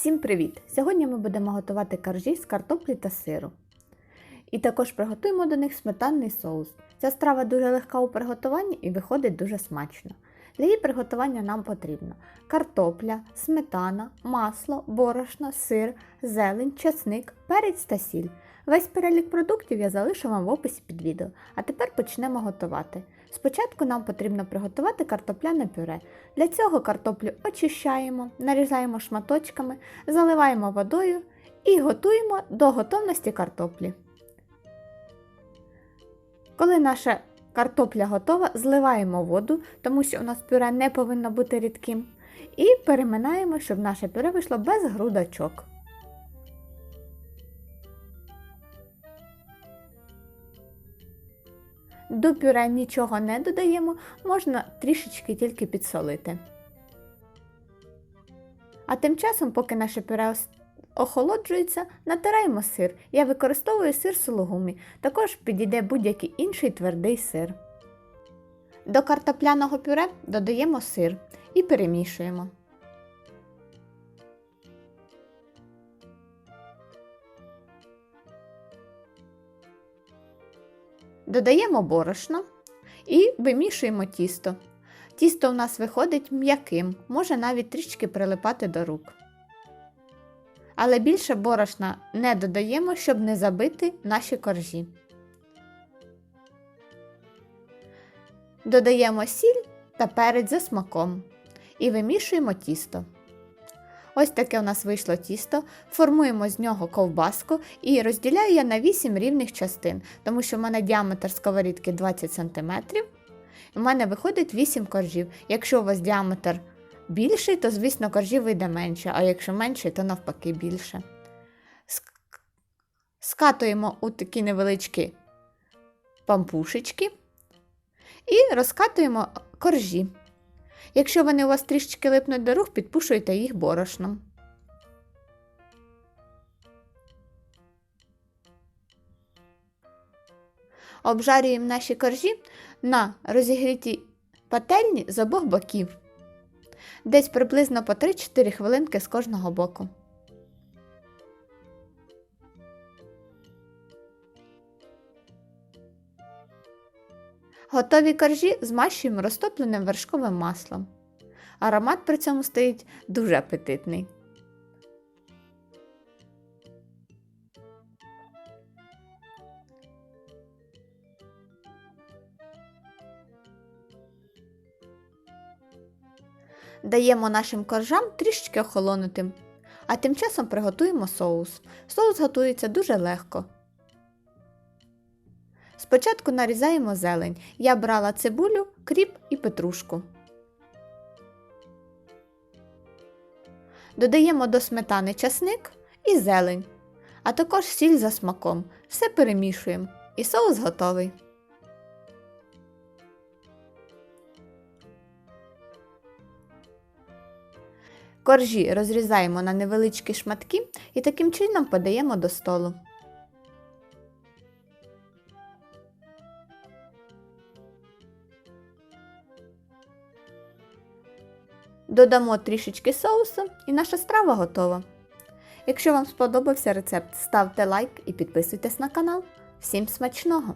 Всім привіт! Сьогодні ми будемо готувати коржі з картоплі та сиру. І також приготуємо до них сметанний соус. Ця страва дуже легка у приготуванні і виходить дуже смачно. Для її приготування нам потрібно картопля, сметана, масло, борошно, сир, зелень, часник, перець та сіль. Весь перелік продуктів я залишу вам в описі під відео. А тепер почнемо готувати. Спочатку нам потрібно приготувати картопляне пюре. Для цього картоплю очищаємо, нарізаємо шматочками, заливаємо водою і готуємо до готовності картоплі. Коли наша картопля готова, зливаємо воду, тому що у нас пюре не повинно бути рідким, і переминаємо, щоб наше пюре вийшло без грудочок. До пюре нічого не додаємо, можна трішечки тільки підсолити. А тим часом, поки наше пюре охолоджується, натираємо сир. Я використовую сир сулугумі, також підійде будь-який інший твердий сир. До картопляного пюре додаємо сир і перемішуємо. Додаємо борошно і вимішуємо тісто. Тісто у нас виходить м'яким, може навіть трішки прилипати до рук. Але більше борошна не додаємо, щоб не забити наші коржі. Додаємо сіль та перець за смаком і вимішуємо тісто. Ось таке у нас вийшло тісто. Формуємо з нього ковбаску і розділяю я на 8 рівних частин, тому що в мене діаметр сковорідки 20 см. В мене виходить 8 коржів. Якщо у вас діаметр більший, то, звісно, коржів вийде менше, а якщо менший, то навпаки більше. Ск- Скатуємо у такі невеличкі пампушечки і розкатуємо коржі. Якщо вони у вас трішечки липнуть до рук, підпушуйте їх борошном. Обжарюємо наші коржі на розігрітій пательні з обох боків. Десь приблизно по 3-4 хвилинки з кожного боку. Готові коржі змащуємо розтопленим вершковим маслом. Аромат при цьому стоїть дуже апетитний. Даємо нашим коржам трішечки охолонути, а тим часом приготуємо соус. Соус готується дуже легко. Спочатку нарізаємо зелень. Я брала цибулю, кріп і петрушку. Додаємо до сметани часник і зелень, а також сіль за смаком. Все перемішуємо і соус готовий. Коржі розрізаємо на невеличкі шматки і таким чином подаємо до столу. Додамо трішечки соусу і наша страва готова. Якщо вам сподобався рецепт, ставте лайк і підписуйтесь на канал. Всім смачного!